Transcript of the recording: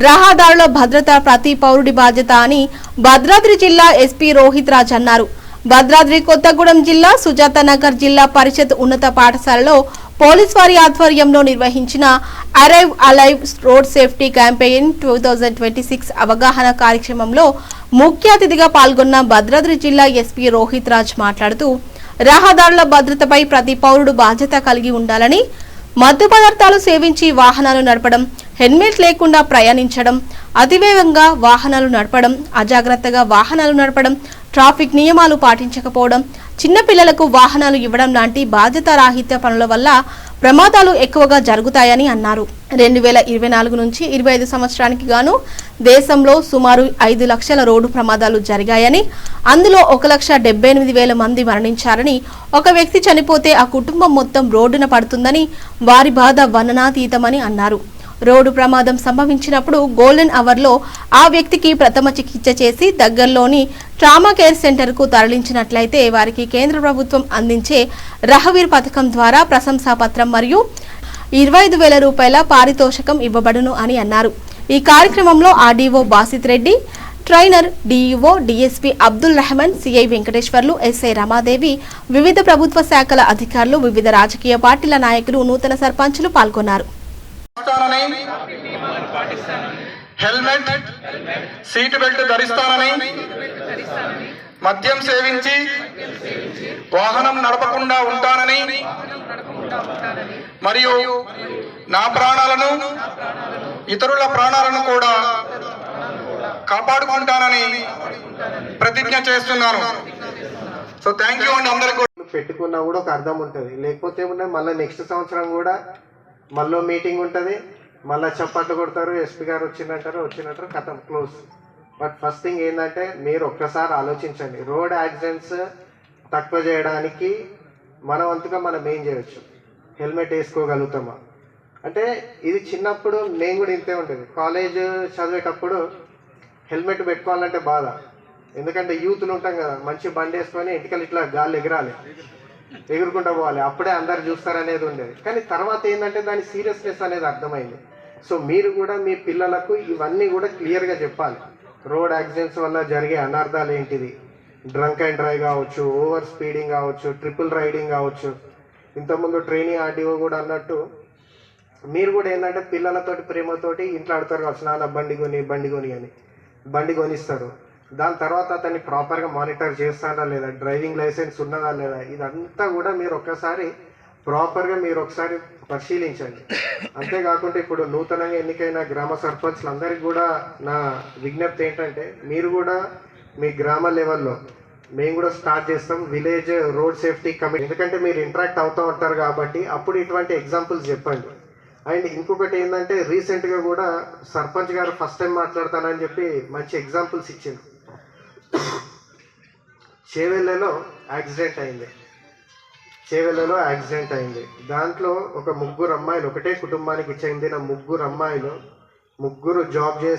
రహదారుల భద్రత ప్రతి పౌరుడి బాధ్యత అని భద్రాద్రి జిల్లా ఎస్పీ రోహిత్ రాజ్ అన్నారు. భద్రాద్రి కొత్తగూడెం జిల్లా సుజాత నగర్ జిల్లా పరిషత్ ఉన్నత పాఠశాలలో పోలీస్ వారి ఆధ్వర్యంలో నిర్వహించిన arrive alive road safety campaign two thousand twenty six అవగాహన కార్యక్రమంలో ముఖ్య అతిథిగా పాల్గొన్న భద్రాద్రి జిల్లా ఎస్పీ రోహిత్ రాజ్ మాట్లాడుతూ రహదారుల భద్రతపై ప్రతి పౌరుడు బాధ్యత కలిగి ఉండాలని మత్తు పదార్థాలు సేవించి వాహనాలు నడపడం హెల్మెట్ లేకుండా ప్రయాణించడం అతివేగంగా వాహనాలు నడపడం అజాగ్రత్తగా వాహనాలు నడపడం ట్రాఫిక్ నియమాలు పాటించకపోవడం చిన్నపిల్లలకు వాహనాలు ఇవ్వడం లాంటి బాధ్యతారాహిత్య పనుల వల్ల ప్రమాదాలు ఎక్కువగా జరుగుతాయని అన్నారు. రెండు వేల ఇరవై నాలుగు నుంచి ఇరవై ఐదు సంవత్సరానికి గాను దేశంలో సుమారు ఐదు లక్షల రోడ్డు ప్రమాదాలు జరిగాయని అందులో ఒక లక్ష డెబ్బై ఎనిమిది వేల మంది మరణించారని ఒక వ్యక్తి చనిపోతే ఆ కుటుంబం మొత్తం రోడ్డున పడుతుందని వారి బాధ వర్ణనాతీతమని అన్నారు. రోడ్డు ప్రమాదం సంభవించినప్పుడు గోల్డెన్ అవర్లో ఆ వ్యక్తికి ప్రథమ చికిత్స చేసి దగ్గరలోని ట్రామా కేర్ సెంటర్కు తరలించినట్లయితే వారికి కేంద్ర ప్రభుత్వం అందించే రహవీర్ పథకం ద్వారా ప్రశంసా పత్రం మరియు ఇరవై ఐదు వేల రూపాయల పారితోషికం ఇవ్వబడును అని అన్నారు. ఈ కార్యక్రమంలో RDO Basith Reddy trainer DEO DSP Abdul Rahman CI Venkateswarlu SI Ramadevi వివిధ ప్రభుత్వ శాఖల అధికారులు వివిధ రాజకీయ పార్టీల నాయకులు నూతన సర్పంచులు పాల్గొన్నారు. ధరిస్తానని హెల్మెట్ సీట్ బెల్ట్ ధరిస్తానని మద్యం సేవించి వాహనం నడపకుండా ఉంటానని మరియు నా ప్రాణాలను ఇతరుల ప్రాణాలను కూడా కాపాడుకుంటానని ప్రతిజ్ఞ చేస్తున్నాను. సో థ్యాంక్ యూ అండి అందరికీ. పెట్టుకున్నా కూడా ఒక అర్థం ఉంటుంది. లేకపోతే మళ్ళీ నెక్స్ట్ సంవత్సరం కూడా మళ్ళీ మీటింగ్ ఉంటుంది. మళ్ళీ చప్పట్లు కొడతారు ఎస్పీ గారు వచ్చిందంటారు వచ్చినట్టు కథం క్లోజ్ బట్ ఫస్ట్ థింగ్ ఏంటంటే మీరు ఒక్కసారి ఆలోచించండి. రోడ్ యాక్సిడెంట్స్ తక్కువ చేయడానికి మన వంతుగా మనం ఏం చేయొచ్చు? హెల్మెట్ వేసుకోగలుగుతామా? అంటే ఇది చిన్నప్పుడు నేను కూడా ఇంతే ఉంటుంది కాలేజ్ చదివేటప్పుడు హెల్మెట్ పెట్టుకోవాలంటే బాధ. ఎందుకంటే యూత్లు ఉంటాం కదా మంచి బండి వేసుకొని ఇంటికల్ ఇట్లా గాలి ఎగరాలి. ఎగురుకుంటూ పోవాలి. అప్పుడే అందరు చూస్తారనేది ఉండేది. కానీ తర్వాత ఏంటంటే దాని సీరియస్నెస్ అనేది అర్థమైంది. సో మీరు కూడా మీ పిల్లలకు ఇవన్నీ కూడా క్లియర్గా చెప్పాలి. రోడ్ యాక్సిడెంట్స్ వల్ల జరిగే అనర్థాలు ఏంటిది? డ్రంక్ అండ్ డ్రైవ్ కావచ్చు ఓవర్ స్పీడింగ్ కావచ్చు ట్రిపుల్ రైడింగ్ కావచ్చు. ఇంతకుముందు ట్రైనింగ్ ఆర్డీఓ కూడా అన్నట్టు మీరు కూడా ఏంటంటే పిల్లలతోటి ప్రేమతోటి ఇంట్లో ఆడతారు కావచ్చు. నాన్న బండి కొని బండి కొని అని. బండి కొనిస్తారు దాని తర్వాత అతన్ని ప్రాపర్గా మానిటర్ చేస్తారా లేదా? డ్రైవింగ్ లైసెన్స్ ఉన్నదా లేదా? ఇదంతా కూడా మీరు ఒక్కసారి ప్రాపర్గా మీరు ఒకసారి పరిశీలించండి. అంతేకాకుండా ఇప్పుడు నూతనంగా ఎన్నికైన గ్రామ సర్పంచ్లందరికీ కూడా నా విజ్ఞప్తి ఏంటంటే మీరు కూడా మీ గ్రామ లెవెల్లో మేము కూడా స్టార్ట్ చేస్తాం విలేజ్ రోడ్ సేఫ్టీ కమిటీ. ఎందుకంటే మీరు ఇంటరాక్ట్ అవుతూ ఉంటారు కాబట్టి అప్పుడు ఇటువంటి ఎగ్జాంపుల్స్ చెప్పండి. అండ్ ఇంకొకటి ఏంటంటే రీసెంట్గా కూడా సర్పంచ్ గారు ఫస్ట్ టైం మాట్లాడతానని చెప్పి మంచి ఎగ్జాంపుల్స్ ఇచ్చింది చేవెళ్ళలో యాక్సిడెంట్ అయింది. చేవెళ్ళలో యాక్సిడెంట్ అయింది. దాంట్లో ఒక ముగ్గురు అమ్మాయిలు ఒకటే కుటుంబానికి చెందిన ముగ్గురు అమ్మాయిలు ముగ్గురు జాబ్ చేసి